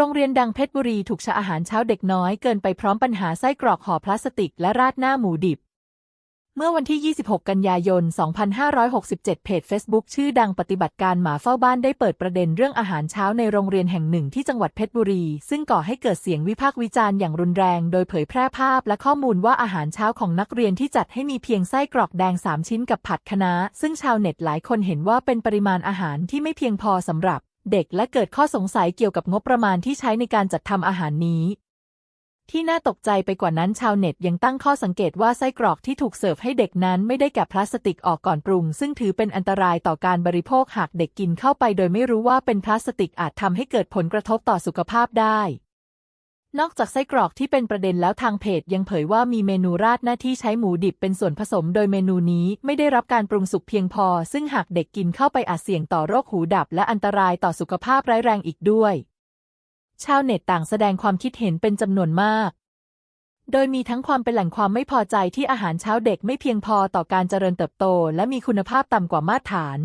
โรงเรียนดังเพชรบุรีถูกชะอาหารเช้าเด็กน้อยเกินไปพร้อมปัญหาไส้กรอกห่อพลาสติกและราดหน้าหมูดิบ เมื่อวันที่ 26 กันยายน 2567 เพจ Facebook ชื่อดังปฏิบัติการหมาเฝ้าบ้านได้เปิดประเด็นเรื่องอาหารเช้าในโรงเรียนแห่งหนึ่งที่จังหวัดเพชรบุรี ซึ่งก่อให้เกิดเสียงวิพากษ์วิจารณ์อย่างรุนแรง โดยเผยแพร่ภาพและข้อมูลว่าอาหารเช้าของนักเรียนที่จัดให้มีเพียงไส้กรอกแดง 3 ชิ้นกับผัดคะน้าซึ่งชาวเน็ตหลายคนเห็นว่าเป็นปริมาณอาหารที่ไม่เพียงพอสำหรับ เด็กและเกิดข้อสงสัยเกี่ยวกับงบประมาณที่ใช้ในการจัดทำอาหารนี้ ที่น่าตกใจไปกว่านั้นชาวเน็ตยังตั้งข้อสังเกตว่าไส้กรอกที่ถูกเสิร์ฟให้เด็กนั้นไม่ได้แกะพลาสติกออกก่อนปรุง ซึ่งถือเป็นอันตรายต่อการบริโภคหากเด็กกินเข้าไป โดยไม่รู้ว่าเป็นพลาสติกอาจทำให้เกิดผลกระทบต่อสุขภาพได้ นอกจากไส้กรอกที่เป็นประเด็นแล้วทางเพจยังเผยว่ามีเมนูราดหน้าที่ใช้หมูดิบเป็นส่วนผสม โดยเมนูนี้ไม่ได้รับการปรุงสุกเพียงพอ ซึ่งหากเด็กกินเข้าไปอาจเสี่ยงต่อโรคหูดับ และอันตรายต่อสุขภาพร้ายแรงอีกด้วย ชาวเน็ตต่างแสดงความคิดเห็นเป็นจำนวนมาก โดยมีทั้งความเป็นแหล่งความไม่พอใจที่อาหารเช้าเด็กไม่เพียงพอต่อการเจริญเติบโต และมีคุณภาพต่ำกว่ามาตรฐาน